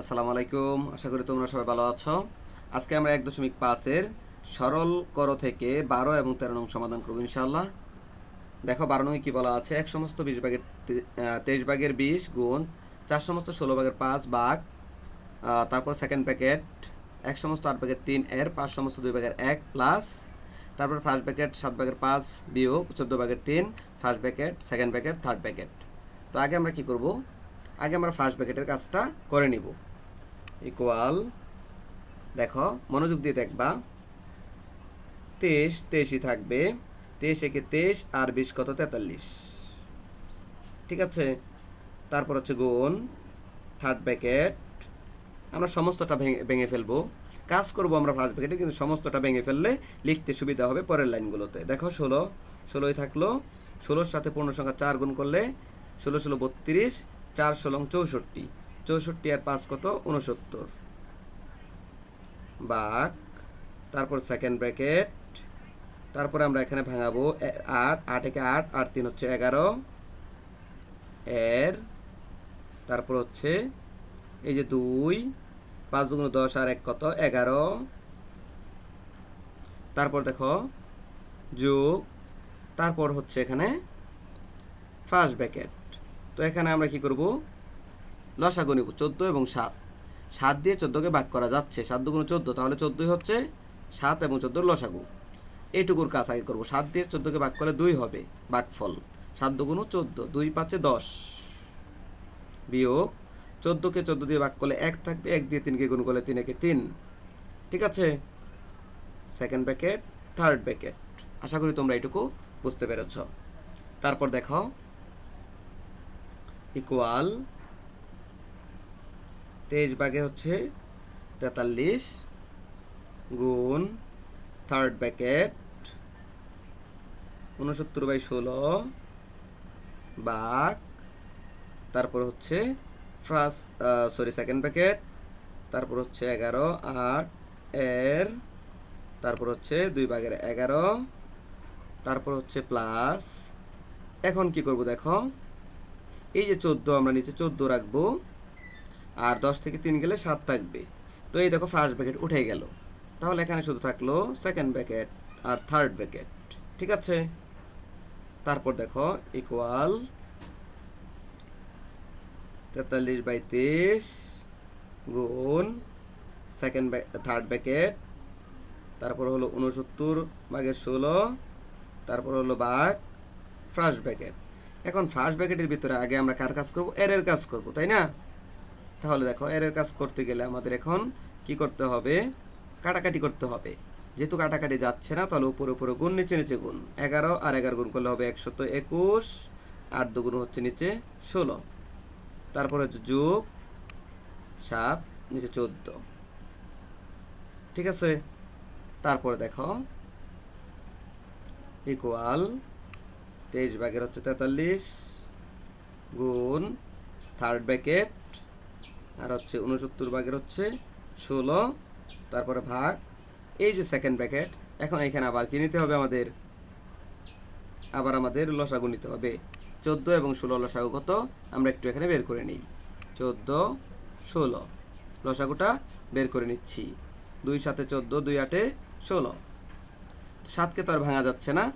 আসসালামু আলাইকুম, আশা করি তোমরা সবাই ভালো আছো। আজকে আমরা এক দশমিক পাঁচের সরল করো থেকে বারো এবং তেরো নং সমাধান করব ইনশাল্লাহ দেখো বারো নং কি বলা আছে? এক সমস্ত বিশ ভাগের তেইশ ভাগের বিশ গুণ চার সমস্ত ষোলো ভাগের পাঁচ ভাগ তারপর সেকেন্ড প্যাকেট এক সমস্ত আট ভাগের তিন এর পাঁচ সমস্ত দুই ভাগের এক প্লাস তারপর ফার্স্ট প্যাকেট সাত ভাগের পাঁচ বিয়োগ চোদ্দ ভাগের তিন first packet second packet third packet তো আগে আমরা কি করব? আগে আমরা ফার্স্ট প্যাকেটের কাজটা করে নিব। ইকুয়াল দেখো, মনোযোগ দিয়ে দেখবা। তেইশ, তেইশই থাকবে। তেইশ একে তেইশ, আর বিশ কত? তেতাল্লিশ। ঠিক আছে? তারপর হচ্ছে গুণ থার্ড প্যাকেট আমরা সমস্তটা ভেঙে ভেঙে ফেলব। কাজ করব আমরা ফার্স্ট প্যাকেটে কিন্তু সমস্তটা ভেঙে ফেললে লিখতে সুবিধা হবে পরের লাইনগুলোতে। দেখো, ষোলো, ষোলোই থাকল। ষোলোর সাথে পূর্ণ সংখ্যা চার গুণ করলে ষোলো ষোলো, বত্রিশ, চার, ষোলং চৌষট্টি। চৌষট্টি আর পাঁচ কত? উনসত্তর বাঘ তারপর সেকেন্ড ব্র্যাকেট তারপরে আমরা এখানে ভাঙাবো আট আট একে আট আট তিন হচ্ছে এগারো। এর, তারপর হচ্ছে এই যে দুই, পাঁচ দুগুণ দশ আর এক কত? এগারো। তারপর দেখো, যোগ, তারপর হচ্ছে এখানে ফার্স্ট ব্র্যাকেট তো এখানে আমরা কি করব? লসাগু নিব চোদ্দ এবং সাত। সাত দিয়ে চোদ্দোকে ভাগ করা যাচ্ছে, সাত দুগুণ চোদ্দ, তাহলে চোদ্দোই হচ্ছে সাত এবং চোদ্দোর লসাগু এইটুকুর কাজ আগে করব। সাত দিয়ে চোদ্দোকে ভাগ করলে দুই হবে ভাগফল সাত দুগুণ চোদ্দ, দুই পাঁচে দশ। বিয়োগ চোদ্দোকে চোদ্দ দিয়ে ভাগ করলে এক থাকবে, এক দিয়ে তিনকে গুণ করলে তিন, একে তিন। ঠিক আছে? Second bracket, third bracket. আশা করি তোমরা এইটুকু বুঝতে পেরেছ। তারপর দেখো ইকুয়াল তেইশ ভাগে হচ্ছে তেতাল্লিশ গুণ থার্ড ব্র্যাকেট উনসত্তর বাই ষোলো বাঘ তারপর হচ্ছে ফার্স্ট সরি সেকেন্ড ব্র্যাকেট তারপর হচ্ছে এগারো, আট, এর, তারপর হচ্ছে দুই ভাগের এগারো, তারপর হচ্ছে প্লাস এখন কি করব দেখো? এই যে চোদ্দ, আমরা নিচে চোদ্দ রাখব। আর দশ থেকে তিন গেলে সাত থাকবে। তো এই দেখো ফার্স্ট ব্র্যাকেট উঠে গেল। তাহলে এখানে শুধু থাকল সেকেন্ড ব্র্যাকেট আর থার্ড ব্র্যাকেট ঠিক আছে? তারপর দেখো ইকুয়াল তেতাল্লিশ বাই তেইশ গুণ সেকেন্ড থার্ড ব্র্যাকেট তারপর হলো উনসত্তর বাঘের ষোলো। তারপর হলো বাঘ ফার্স্ট ব্র্যাকেট এখন ফার্স্ট ব্র্যাকেটের ভিতরে আগে আমরা কার কাজ করব? এর কাজ করব, তাই না? তাহলে দেখো এর কাজ করতে গেলে আমাদের এখন কি করতে হবে? কাটাকাটি করতে হবে। যেহেতু কাটাকাটি যাচ্ছে না, তাহলে উপরে উপরে গুণ, নিচে নিচে গুণ। এগারো আর এগারো গুণ করলে হবে একশত একুশ, আট দুগুণ হচ্ছে নিচে ষোলো। তারপর হচ্ছে যোগ সাত, নিচে চোদ্দ। ঠিক আছে? তারপরে দেখো ইকুয়াল তেইশ ভাগের হচ্ছে তেতাল্লিশ, গুণ থার্ড ব্র্যাকেট আর হচ্ছে উনসত্তর ভাগের হচ্ছে ষোলো, তারপরে ভাগ, এই যে সেকেন্ড ব্র্যাকেট এখন এখানে আবার কি নিতে হবে আমাদের? আবার আমাদের লসাগু নিতে হবে। চোদ্দ এবং ষোলো লসাগু কত? আমরা একটু এখানে বের করে নিই। চোদ্দ, ষোলো, লসাগুটা বের করে নিচ্ছি। দুই সাথে চোদ্দ, দুই আটে ষোলো। সাতকে তো আর ভাঙা যাচ্ছে না।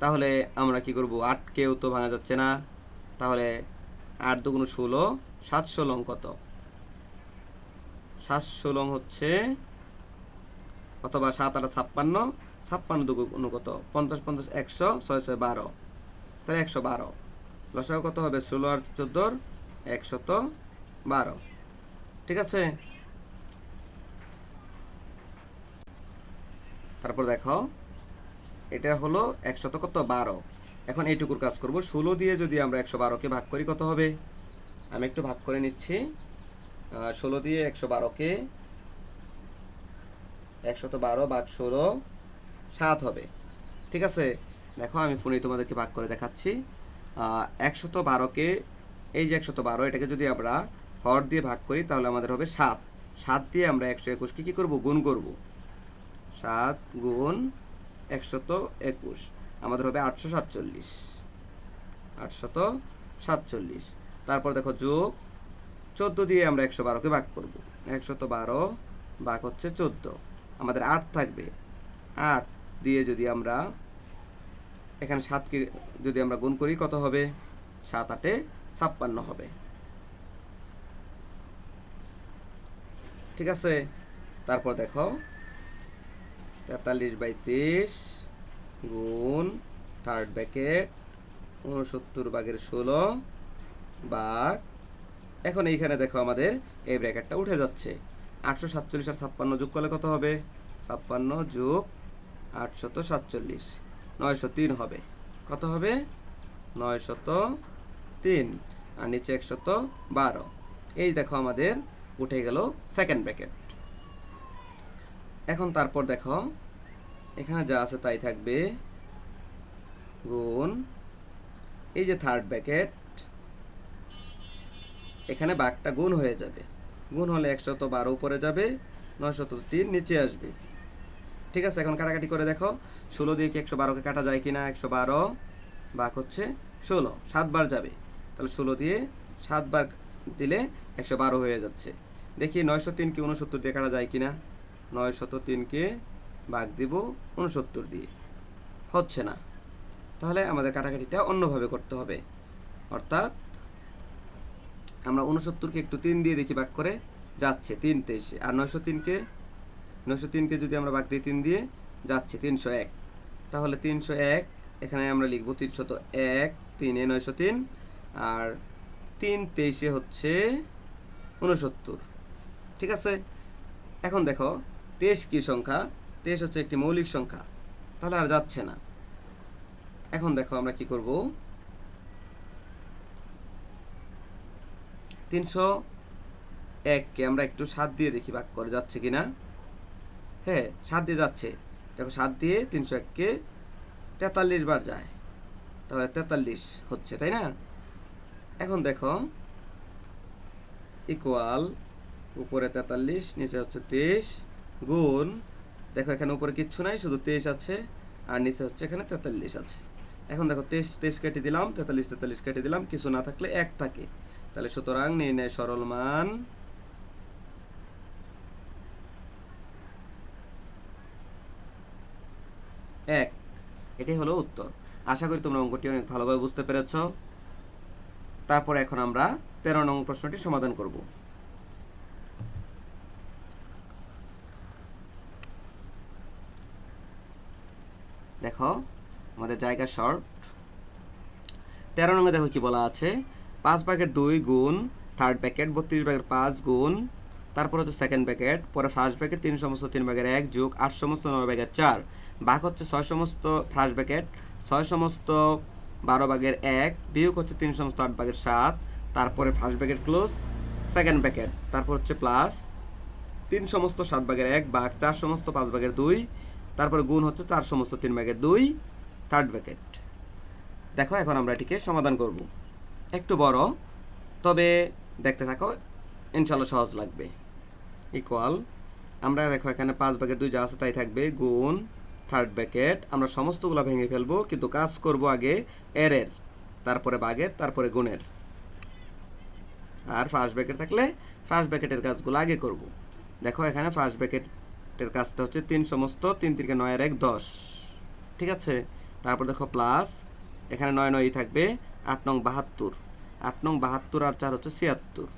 তাহলে আমরা কি করব? আটকেও তো ভাঙা যাচ্ছে না। তাহলে আট দুগুণ ষোলো, সাত ষোলং কত? সাত ষোলং হচ্ছে অথবা সাত আট ছাপ্পান্ন ছাপ্পান্ন দুগুণ কত? পঞ্চাশ পঞ্চাশ, একশো, ছয় ছয়, বারো। তাহলে একশো বারো। লসাগু কত হবে? ষোলো আর চোদ্দোর একশত বারো। ঠিক আছে? তারপর দেখো, এটা হলো একশত কত? বারো। এখন এইটুকুর কাজ করব। ষোলো দিয়ে যদি আমরা একশো বারোকে ভাগ করি, কত হবে? আমি একটু ভাগ করে নিচ্ছি। ষোলো দিয়ে একশো বারোকে একশত বারো ভাগ ষোলো, সাত হবে। ঠিক আছে? দেখো, আমি ফোনে তোমাদেরকে ভাগ করে দেখাচ্ছি। একশত বারোকে এই যে একশত বারো, এটাকে যদি আমরা হর দিয়ে ভাগ করি, তাহলে আমাদের হবে সাত। সাত দিয়ে আমরা একশো একুশকে কী করব? গুণ করব। সাত গুণ একশত একুশ, আমাদের হবে আটশো সাতচল্লিশ। আটশত সাতচল্লিশ। তারপর দেখো যোগ চোদ্দ দিয়ে আমরা একশো বারোকে ভাগ করব। একশত বারো ভাগ হচ্ছে চোদ্দ। আমাদের আট থাকবে। আট দিয়ে যদি আমরা এখানে সাতকে যদি আমরা গুণ করি, কত হবে? সাত আটে ছাপ্পান্ন হবে। ঠিক আছে? তারপর দেখো, তেতাল্লিশ বাই তেইশ গুণ থার্ড ব্যাকেট উনসত্তর বাঘের ষোলো বাঘ এখন এইখানে দেখো আমাদের, এই ব্র্যাকেটটা উঠে যাচ্ছে। আটশো সাতচল্লিশ আর ছাপ্পান্ন যোগ করলে কত হবে? ছাপ্পান্ন যোগ আটশত সাতচল্লিশ। নয়শো তিন হবে। কত হবে? নয়শত তিন। আর নিচে একশত বারো। এই দেখো আমাদের উঠে গেল সেকেন্ড ব্র্যাকেট এখন তারপর দেখো, এখানে যা আছে তাই থাকবে। গুণ, এই যে থার্ড ব্র্যাকেট এখানে বাঘটা গুণ হয়ে যাবে। গুণ হলে একশত বারো উপরে যাবে, নয়শত তিন নিচে আসবে। ঠিক আছে, এখন কাটাকাটি করে দেখো। ষোলো দিয়ে কি একশো বারোকে কাটা যায় কি না একশো বারো। বাঘ হচ্ছে ষোলো, সাতবার যাবে। তাহলে ষোলো দিয়ে সাতবার দিলে একশো বারো হয়ে যাচ্ছে। দেখি নয়শো তিনকে উনসত্তর দিয়ে কাটা যায় কি কিনা? নয়শত তিনকে বাঘ দিব উনসত্তর দিয়ে। হচ্ছে না। তাহলে আমাদের কাটাকাটিটা অন্যভাবে করতে হবে। অর্থাৎ আমরা উনসত্তরকে একটু তিন দিয়ে দেখি ভাগ করে, যাচ্ছে তিন তেইশে। আর নয়শো তিনকে নয়শো তিনকে যদি আমরা ভাগ দিই তিন দিয়ে, যাচ্ছে তিনশো এক। তাহলে তিনশো এক, এখানে আমরা লিখব তিনশত এক, তিনে নয়শো তিন, আর তিন তেইশে হচ্ছে উনসত্তর ঠিক আছে? এখন দেখো, তেইশ কি সংখ্যা? তেইশ হচ্ছে একটি মৌলিক সংখ্যা। তাহলে আর যাচ্ছে না। এখন দেখো আমরা কি করব? তিনশো এককে আমরা একটু সাত দিয়ে দেখি করে যাচ্ছে কি না হ্যাঁ সাত দিয়ে যাচ্ছে। দেখো, সাত দিয়ে তিনশো এককে তেতাল্লিশ বার যায়। তাহলে তেতাল্লিশ হচ্ছে, তাই না? এখন দেখো ইকুয়াল উপরে তেতাল্লিশ, নিচে হচ্ছে তেইশ গুণ, দেখো এখানে উপরে কিচ্ছু নাই, শুধু তেইশ আছে, আর নিচে হচ্ছে এখানে তেতাল্লিশ আছে। এখন দেখো তেইশ তেইশ কেটে দিলাম, তেতাল্লিশ তেতাল্লিশ কেটে দিলাম, কিছু না থাকলে এক থাকে। তাহলে সুতরাং নির্ণয় সরল মান এক। এটাই হলো উত্তর। আশা করি তোমরা অঙ্কটি অনেক ভালোভাবে বুঝতে পেরেছ। তারপর এখন আমরা তেরো নং প্রশ্নটি সমাধান করব। দেখো, আমাদের জায়গা শর্ট তেরো নঙ্গে দেখো কি বলা আছে পাঁচ ব্যাকেট দুই গুণ থার্ড প্যাকেট বত্রিশ ব্যাগের পাঁচ গুণ, তারপর হচ্ছে সেকেন্ড প্যাকেট পরে ফার্স্ট প্যাকেট তিন সমস্ত তিন ব্যাগের এক যোগ আট সমস্ত নয় ব্যাগের চার। বাঘ হচ্ছে ছয় সমস্ত ফার্স্ট প্যাকেট ছয় সমস্ত বারো ভাগের এক, বিয়োগ হচ্ছে তিন সমস্ত আট ভাগের সাত, তারপরে first bracket close second packet তারপর হচ্ছে প্লাস তিন সমস্ত সাত ভাগের এক বাঘ চার সমস্ত পাঁচ ভাগের দুই, তারপরে গুণ হচ্ছে চার সমস্ত তিন ভাগের দুই থার্ড ব্যাকেট দেখো, এখন আমরা এটিকে সমাধান করব। একটু বড়, তবে দেখতে থাকো ইনশাল্লাহ সহজ লাগবে। ইকুয়াল আমরা দেখো এখানে পাঁচ ব্যাকেট দুই যা আছে তাই থাকবে, গুণ থার্ড ব্যাকেট আমরা সমস্তগুলো ভেঙে ফেলব, কিন্তু কাজ করব আগে এরের, তারপরে বাগের, তারপরে গুণের। আর ফার্স্ট ব্যাকেট থাকলে ফার্স্ট ব্যাকেটের কাজগুলো আগে করব। দেখো এখানে ফার্স্ট ব্যাকেটের কাজটা হচ্ছে তিন সমস্ত, তিন তিনকে নয়ের এক, দশ। ঠিক আছে? তারপর দেখো প্লাস এখানে নয় নয়ই থাকবে, আট নং বাহাত্তর। আট নং বাহাত্তর আর চার হচ্ছে ছিয়াত্তর।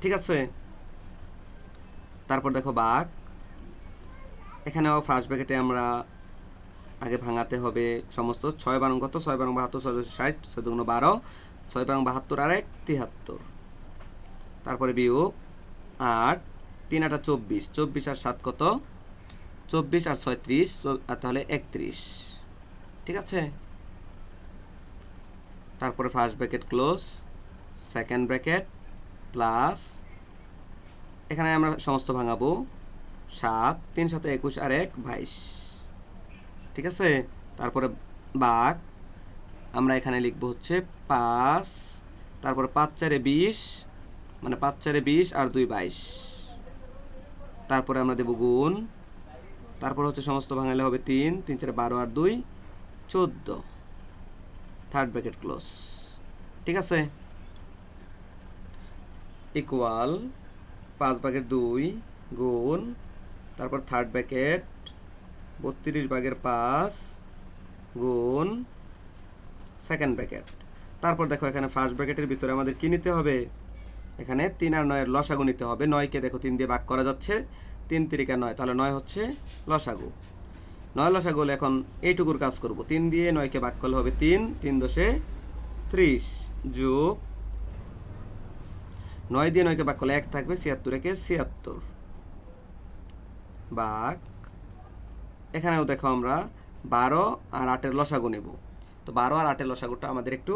ঠিক আছে? তারপর দেখো বাঘ। এখানেও ফার্স্ট ব্র্যাকেটে আমরা আগে ভাঙাতে হবে সমস্ত ছয় বারং কত? ছয় বারং বাহাত্তর, ছয় ষাট, ছয় দুগুণ বারো, ছয় বারং বাহাত্তর আর এক তিয়াত্তর তারপরে বিয়োগ আট, তিন আটা চব্বিশ চব্বিশ আর সাত কত? চব্বিশ আর ছয় ত্রিশ আর তাহলে একত্রিশ। ঠিক আছে? তারপরে first bracket close second bracket plus এখানে আমরা সমস্ত ভাঙাবো, সাত, তিন সাথে একুশ, আর এক, বাইশ। ঠিক আছে? তারপরে বাঘ, আমরা এখানে লিখব হচ্ছে পাঁচ, তারপরে পাঁচ, চারে বিশ মানে পাঁচ, চারে বিশ, আর দুই, বাইশ। তারপরে আমরা দেবো গুণ, তারপর হচ্ছে সমস্ত ভাঙালে হবে তিন তিন, চারে বারো, আর দুই, চোদ্দ। থার্ড ব্র্যাকেট ক্লোজ ঠিক আছে? ইকুয়াল পাঁচ ভাগের দুই গুণ, তারপর থার্ড ব্যাকেট বত্রিশ ভাগের পাঁচ গুণ সেকেন্ড ব্র্যাকেট তারপর দেখো এখানে ফার্স্ট ব্র্যাকেটের ভিতরে আমাদের কি নিতে হবে? এখানে তিন আর নয়ের লসাগু নিতে হবে। নয়কে দেখো তিন দিয়ে ভাগ করা যাচ্ছে। তিন তিরিকা নয়, তাহলে নয় হচ্ছে লসাগু। নয় লসাগু হলে এখন এইটুকুর কাজ করব। তিন দিয়ে নয়কে ভাগ করলে হবে তিন তিন দশে ত্রিশ। যোগ নয় দিয়ে নয়কে ভাগ করলে এক থাকবে, ছিয়াত্তর একে ছিয়াত্তর। ভাগ এখানেও দেখো আমরা বারো আর আটের লসাগু নেব। তো বারো আর আটের লসাগুটা আমাদের একটু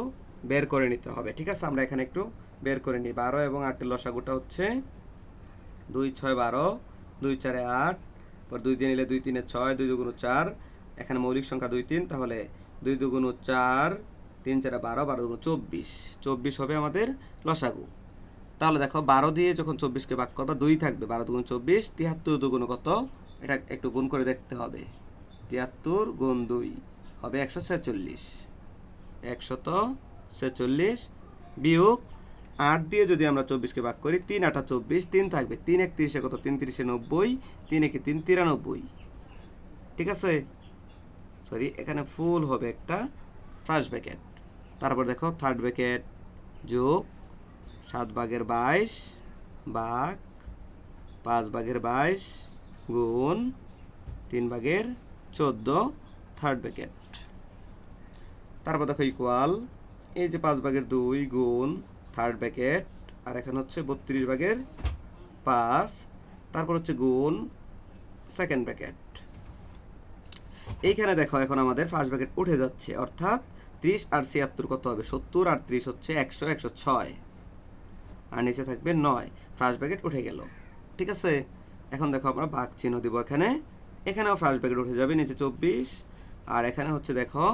বের করে নিতে হবে, ঠিক আছে? আমরা এখানে একটু বের করে নিই। বারো এবং আটের লসাগুটা হচ্ছে দুই ছয় বারো, দুই চারে আট পর দুই দিয়ে নিলে দুই তিনে ছয়, দুই দুগুণ চার, এখানে মৌলিক সংখ্যা দুই তিন, তাহলে দুই দুগুণ চার, তিন চারে বারো বারো দুগুণ চব্বিশ। চব্বিশ হবে আমাদের লসাগু। তাহলে দেখো বারো দিয়ে যখন চব্বিশকে ভাগ করবা, দুই থাকবে, বারো দুগুণ চব্বিশ, তিয়াত্তর দুগুণ কত? এটা একটু গুণ করে দেখতে হবে। তিয়াত্তর গুণ দুই হবে একশো ছেচল্লিশ। একশত ছেচল্লিশ বিয়োগ আট দিয়ে যদি আমরা চব্বিশকে ভাগ করি, তিন আটা চব্বিশ, তিন থাকবে তিন এক একত্রিশে কত? তিন তিরিশে নব্বই, তিন একে তিন তিরানব্বই। ঠিক আছে? সরি এখানে ফুল হবে একটা ফার্স্ট ব্যাকেট তারপর দেখো থার্ড ব্যাকেট যোগ সাত ভাগের বাইশ বাঘ পাঁচ ভাগের বাইশ গুণ তিন ভাগের চোদ্দ থার্ড ব্যাকেট তারপর দেখো ইকুয়াল এই যে পাঁচ ভাগের দুই গুণ থার্ড ব্যাকেট আর এখানে হচ্ছে বত্রিশ ভাগের পাঁচ, তারপর হচ্ছে গুণ সেকেন্ড ব্যাকেট এইখানে দেখো, এখন আমাদের ফার্স্ট ব্যাকেট উঠে যাচ্ছে, অর্থাৎ ত্রিশ আর ছিয়াত্তর কত হবে? সত্তর, আর ত্রিশ হচ্ছে একশো একশো ছয়। আর নিচে থাকবে নয়। ফার্স্ট ব্যাকেট উঠে গেল। ঠিক আছে? এখন দেখো, আমরা ভাগ চিহ্ন দিব এখানে। এখানেও ফার্স্ট ব্যাকেট উঠে যাবে, নিচে চব্বিশ। আর এখানে হচ্ছে দেখো,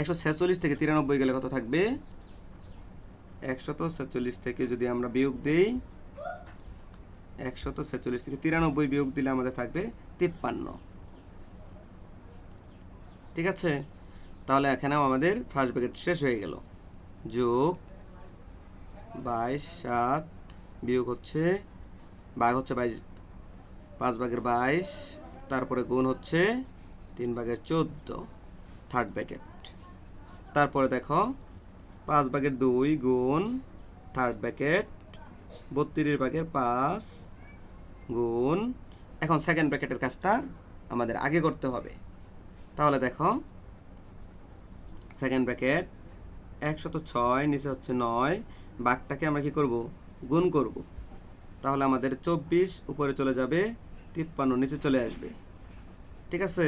একশো ছেচল্লিশ থেকে তিরানব্বই গেলে কত থাকবে? একশত ছেচল্লিশ থেকে যদি আমরা বিয়োগ দিই, একশত ছেচল্লিশ থেকে তিরানব্বই বিয়োগ দিলে আমাদের থাকবে তিপ্পান্ন। ঠিক আছে? তাহলে এখানেও আমাদের ফার্স্ট ব্র্যাকেট শেষ হয়ে গেল। যোগ বাইশ, সাত, বিয়োগ হচ্ছে, ভাগ হচ্ছে বাইশ, পাঁচ ভাগের বাইশ, তারপরে গুণ হচ্ছে তিন ভাগের চোদ্দ থার্ড ব্র্যাকেট তারপরে দেখো পাঁচ ভাগের দুই গুণ থার্ড ব্র্যাকেট বত্রিশ ভাগের পাঁচ গুণ, এখন সেকেন্ড ব্র্যাকেটের কাজটা আমাদের আগে করতে হবে। তাহলে দেখো সেকেন্ড ব্র্যাকেট একশত ছয়, নিচে হচ্ছে নয়, বাঘটাকে আমরা কি করব? গুণ করব। তাহলে আমাদের চব্বিশ, উপরে চলে যাবে তিপ্পান্ন, নিচে চলে আসবে। ঠিক আছে?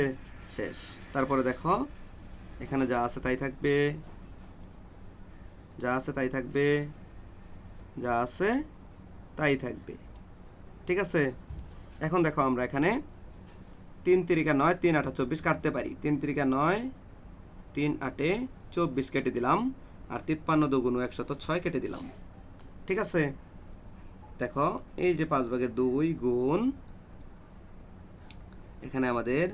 শেষ। তারপরে দেখো, এখানে যা আছে তাই থাকবে। যা আছে তাই থাকবে। যা আছে তাই থাকবে। ঠিক আছে? এখন দেখো আমরা এখানে তিন তিরিকা নয়, তিন আটা চব্বিশ কাটতে পারি। তিন তিরিকা নয়, তিন আটে চব্বিশ কেটে দিলাম। আর তিপ্পান্ন দুগুণ একশত ছয় কেটে দিলাম। ঠিক আছে? দেখো, এই যে পাঁচ ভাগের দুই গুণ এখানে আমাদের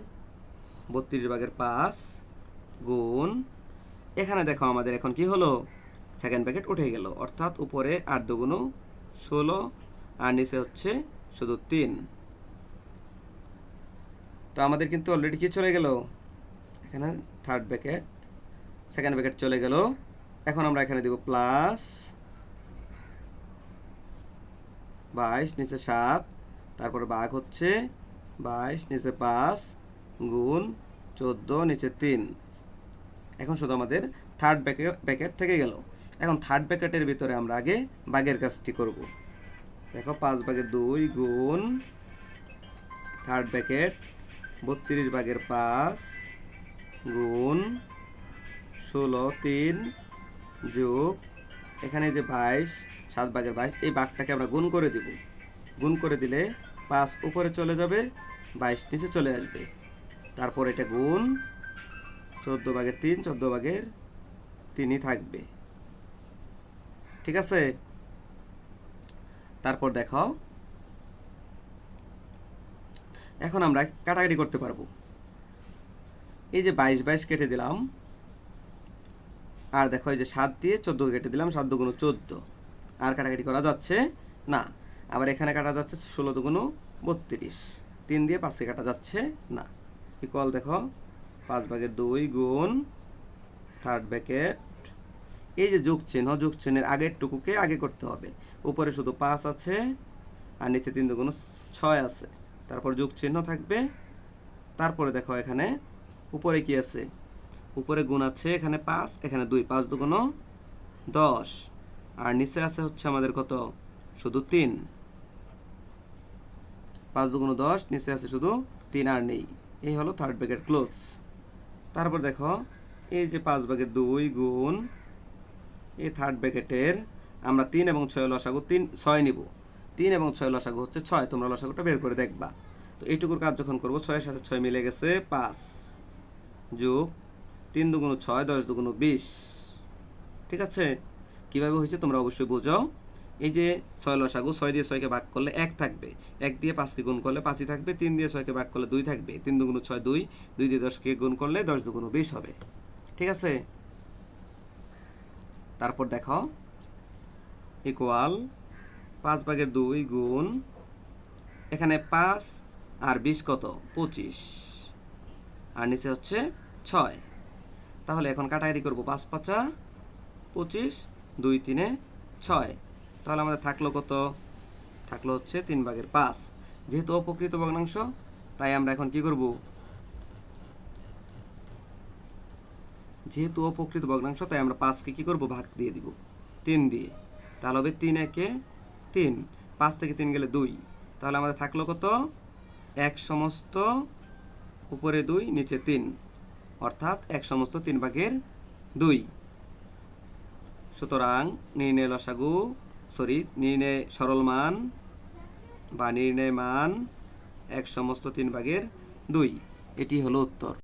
বত্রিশ ভাগের পাঁচ গুণ। এখানে দেখো আমাদের এখন কি হলো? সেকেন্ড প্যাকেট উঠে গেল। অর্থাৎ উপরে আট দুগুণ ষোলো আর নিচে হচ্ছে শুধু তিন। তো আমাদের কিন্তু অলরেডি কি চলে গেল? এখানে থার্ড ব্যাকেট সেকেন্ড ব্যাকেট চলে গেল। এখন আমরা এখানে দেব প্লাস বাইশ, নিচে সাত, তারপরে বাঘ হচ্ছে বাইশ, নিচে পাঁচ, গুণ চোদ্দ, নিচে তিন। এখন শুধু আমাদের থার্ড ব্যাকেট থেকে গেল। এখন থার্ড ব্যাকেটের ভিতরে আমরা আগে বাঘের কাজটি করব। দেখো, পাঁচ ভাগের দুই গুণ থার্ড ব্যাকেট বত্রিশ ভাগের পাঁচ গুণ ষোলো, তিন যোগ, এখানে যে বাইশ, সাত ভাগের বাইশ, এই বাঘটাকে আমরা গুণ করে দিব। গুণ করে দিলে পাঁচ উপরে চলে যাবে, বাইশ নিচে চলে আসবে। তারপর এটা গুণ চোদ্দ ভাগের তিন, চোদ্দ ভাগের তিনই থাকবে। ঠিক আছে? তারপর দেখো এখন আমরা কাটাকাটি করতে পারব। এই যে বাইশ বাইশ কেটে দিলাম। আর দেখো, এই যে সাত দিয়ে চোদ্দ কেটে দিলাম, সাত দুগুণ চোদ্দ। আর কাটাকাটি করা যাচ্ছে? না। আবার এখানে কাটা যাচ্ছে ষোলো দুগুণ বত্রিশ। তিন দিয়ে পাঁচকে কাটা যাচ্ছে? না। ইকুয়াল দেখো, পাঁচ ভাগের দুই গুণ থার্ড ব্যাকেট এই যে যোগ চিহ্ন যোগ চিহ্নের আগের টুকুকে আগে করতে হবে। উপরে শুধু পাঁচ আছে আর নিচে তিন দুগুণ ছয় আছে। তারপর যোগ চিহ্ন থাকবে। তারপরে দেখো এখানে উপরে কি আছে? উপরে গুণ আছে, এখানে পাঁচ, এখানে দুই, পাঁচ দুগুণ দশ। আর নিচে আছে হচ্ছে আমাদের কত? শুধু তিন। পাঁচ দুগুণ দশ, নিচে আছে শুধু তিন আর নেই। এই হলো থার্ড ব্যাকেট ক্লোজ তারপর দেখো এই যে পাঁচ ভাগের দুই গুণ এই থার্ড ব্যাকেটের আমরা তিন এবং ছয় লসাগু তিন, ছয় নিব। তিন এবং ছয় লসাগু হচ্ছে ছয়, তোমরা লসাগুটা বের করে দেখবা। তো এইটুকুর কাজ যখন করব, ছয়ের সাথে ছয় মিলে গেছে পাঁচ যোগ তিন দুগুণ ছয়, দশ দুগুণ বিশ। ঠিক আছে? কীভাবে হয়েছে তোমরা অবশ্যই বুঝো। এই যে ছয় লসাগু, ছয় দিয়ে ছয়কে ভাগ করলে এক থাকবে। এক দিয়ে পাঁচকে গুণ করলে পাঁচই থাকবে, তিন দিয়ে ছয়কে ভাগ করলে দুই থাকবে। তিন দুগুণ ছয় দুই দুই দিয়ে দশকে গুণ করলে দশ দুগুণ বিশ হবে। ঠিক আছে? তারপর দেখো ইকুয়াল পাঁচ ভাগের দুই গুণ, এখানে পাঁচ আর বিশ কত? পঁচিশ। আর নিচে হচ্ছে ছয়। তাহলে এখন কাটাকাটি করব পাঁচ পাঁচা, পঁচিশ, দুই তিনে ছয়। তাহলে আমাদের থাকল কত? থাকল হচ্ছে তিন ভাগের পাঁচ। যেহেতু অপকৃত ভগ্নাংশ, তাই আমরা এখন কি করব? যেহেতু অপকৃত ভগ্নাংশ, তাই আমরা পাঁচকে কী করব? ভাগ দিয়ে দিব। তিন দিয়ে। তাহলে হবে তিন একে তিন। পাঁচ থেকে তিন গেলে দুই। তাহলে আমাদের থাকল কত? এক সমস্ত উপরে দুই, নিচে তিন। অর্থাৎ এক সমস্ত তিন ভাগের দুই। সুতরাং নির্ণয় লসাগু সরি নির্ণয় সরল মান বা নির্ণয় মান এক সমস্ত তিন ভাগের দুই। এটি হলো উত্তর।